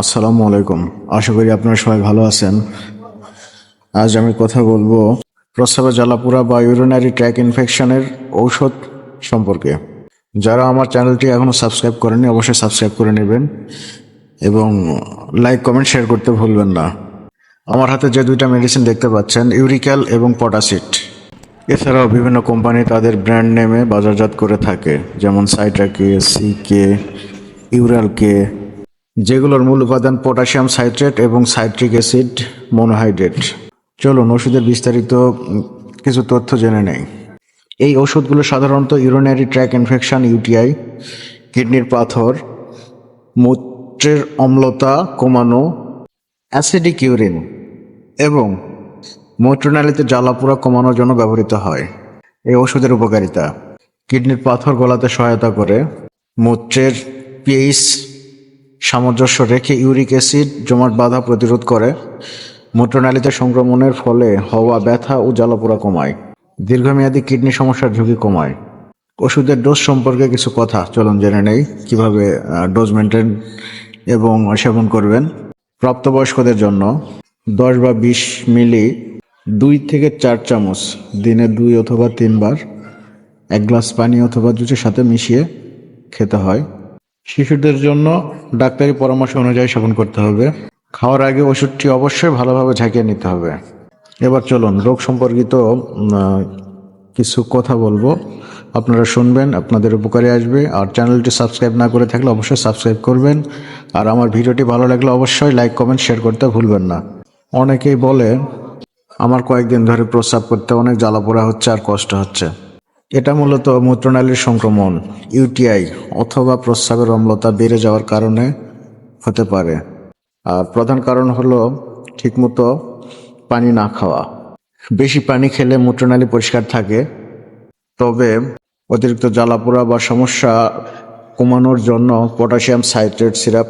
আসসালামু আলাইকুম। আশা করি আপনারা সবাই ভালো আছেন। আজ আমি কথা বলব প্রস্রাবে জ্বালাপুরা বা ইউরিনারি ট্র্যাক ইনফেকশনের ঔষধ সম্পর্কে। যারা আমার চ্যানেলটি এখনও সাবস্ক্রাইব করেনি অবশ্যই সাবস্ক্রাইব করে নেবেন এবং লাইক, কমেন্ট, শেয়ার করতে ভুলবেন না। আমার হাতে যে দুইটা মেডিসিন দেখতে পাচ্ছেন, ইউরিক্যাল এবং পটাসিট এছাড়াও বিভিন্ন কোম্পানি তাদের ব্র্যান্ড নেমে বাজারজাত করে থাকে, যেমন সাইট্রাকে সিকে ইউরালকে যেগুলোর মূল উপাদান পটাশিয়াম সাইট্রেট এবং সাইট্রিক অ্যাসিড মনোহাইড্রেট। চলুন ওষুধের বিস্তারিত কিছু তথ্য জেনে নেই। এই ওষুধগুলো সাধারণত ইউরিনারি ট্র্যাক ইনফেকশন ইউটিআই কিডনির পাথর, মূত্রের অম্লতা কমানো, অ্যাসিডিক ইউরিন এবং মূত্রনালীতে জ্বালাপোড়া কমানোর জন্য ব্যবহৃত হয়। এই ওষুধের উপকারিতা, কিডনির পাথর গলাতে সহায়তা করে, মূত্রের পিএইচ সামঞ্জস্য রেখে ইউরিক অ্যাসিড জমাট বাধা প্রতিরোধ করে। মূত্রনালীতে সংক্রমণের ফলে হওয়া ব্যথা ও জ্বালাপোড়া কমায়। দীর্ঘমেয়াদী কিডনি সমস্যার ঝুঁকি কমায়। ওষুধের ডোজ সম্পর্কে কিছু কথা চলুন জেনে নেই। কীভাবে ডোজ মেনটেন এবং সেবন করবেন? প্রাপ্তবয়স্কদের জন্য দশ বা বিশ মিলি দুই থেকে চার চামচ দিনে দুই অথবা তিনবার, এক গ্লাস পানি অথবা জুসের সাথে মিশিয়ে খেতে হয়। শিশুদের জন্য ডাক্তারি পরামর্শ অনুযায়ী সেবন করতে হবে। খাওয়ার আগে ওষুধটি অবশ্যই ভালোভাবে ঝাঁকিয়ে নিতে হবে। এবার চলুন, রোগ সম্পর্কিত কিছু কথা বলব। আপনারা শুনবেন, আপনাদের উপকারে আসবে। আর চ্যানেলটি সাবস্ক্রাইব না করে থাকলে অবশ্যই সাবস্ক্রাইব করবেন। আর আমার ভিডিওটি ভালো লাগলে অবশ্যই লাইক, কমেন্ট, শেয়ার করতে ভুলবেন না। অনেকেই বলে, আমার কয়েকদিন ধরে প্রস্রাব করতে অনেক জ্বালাপোড়া হচ্ছে আর কষ্ট হচ্ছে। এটা মূলত মূত্রনালীর সংক্রমণ, ইউটিআই, অথবা প্রস্রাবের অম্লতা বেড়ে যাওয়ার কারণে হতে পারে। আর প্রধান কারণ হলো ঠিকমতো পানি না খাওয়া। বেশি পানি খেলে মূত্রনালী পরিষ্কার থাকে, তবে অতিরিক্ত জ্বালাপোড়া বা সমস্যা কমানোর জন্য পটাশিয়াম সাইট্রেট সিরাপ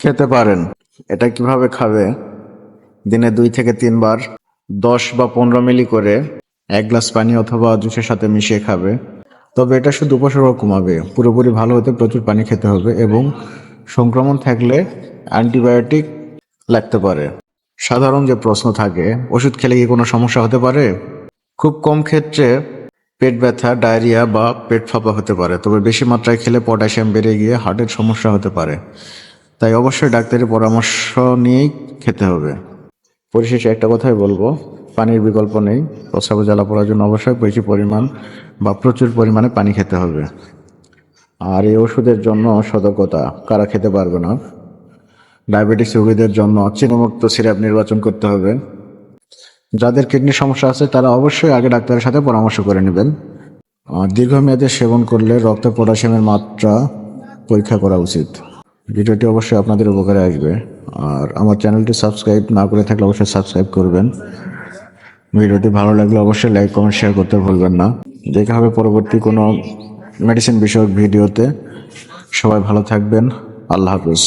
খেতে পারেন। এটা কীভাবে খাবে? দিনে দুই থেকে তিনবার, দশ বা পনেরো মিলি করে এক গ্লাস পানি অথবা জুসের সাথে মিশিয়ে খাবে। তবে এটা শুধু উপসর্গ কমাবে। পুরোপুরি ভালো হতে প্রচুর পানি খেতে হবে এবং সংক্রমণ থাকলে অ্যান্টিবায়োটিক লাগতে পারে। সাধারণ যে প্রশ্ন থাকে, ওষুধ খেলে কি কোনো সমস্যা হতে পারে? খুব কম ক্ষেত্রে পেট ব্যথা, ডায়রিয়া বা পেট ফাঁপা হতে পারে, তবে বেশি মাত্রায় খেলে পটাশিয়াম বেড়ে গিয়ে হার্টের সমস্যা হতে পারে। তাই অবশ্যই ডাক্তারের পরামর্শ নিয়েই খেতে হবে। পরিশেষে একটা কথাই বলব পানির বিকল্প নেই। প্রস্রাবে জ্বালা পড়ার জন্য অবশ্যই বেশি পরিমাণ বা প্রচুর পরিমাণে পানি খেতে হবে। আর এই ওষুধের জন্য সতর্কতা, কারা খেতে পারবে না? ডায়াবেটিস রোগীদের জন্য চিনিমুক্ত সিরাপ নির্বাচন করতে হবে। যাদের কিডনি সমস্যা আছে, তারা অবশ্যই আগে ডাক্তারের সাথে পরামর্শ করে নেবেন। দীর্ঘমেয়াদে সেবন করলে রক্তে পটাশিয়ামের মাত্রা পরীক্ষা করা উচিত। ভিডিওটি অবশ্যই আপনাদের উপকারে আসবে। আর আমার চ্যানেলটি সাবস্ক্রাইব না করে থাকলে অবশ্যই সাবস্ক্রাইব করবেন। ভিডিওটি ভালো লাগলে অবশ্যই লাইক কমেন্ট শেয়ার করতে ভুলবেন না। দেখা হবে পরবর্তী কোনো মেডিসিন বিষয়ক ভিডিওতে। সবাই ভালো থাকবেন। আল্লাহ হাফিজ।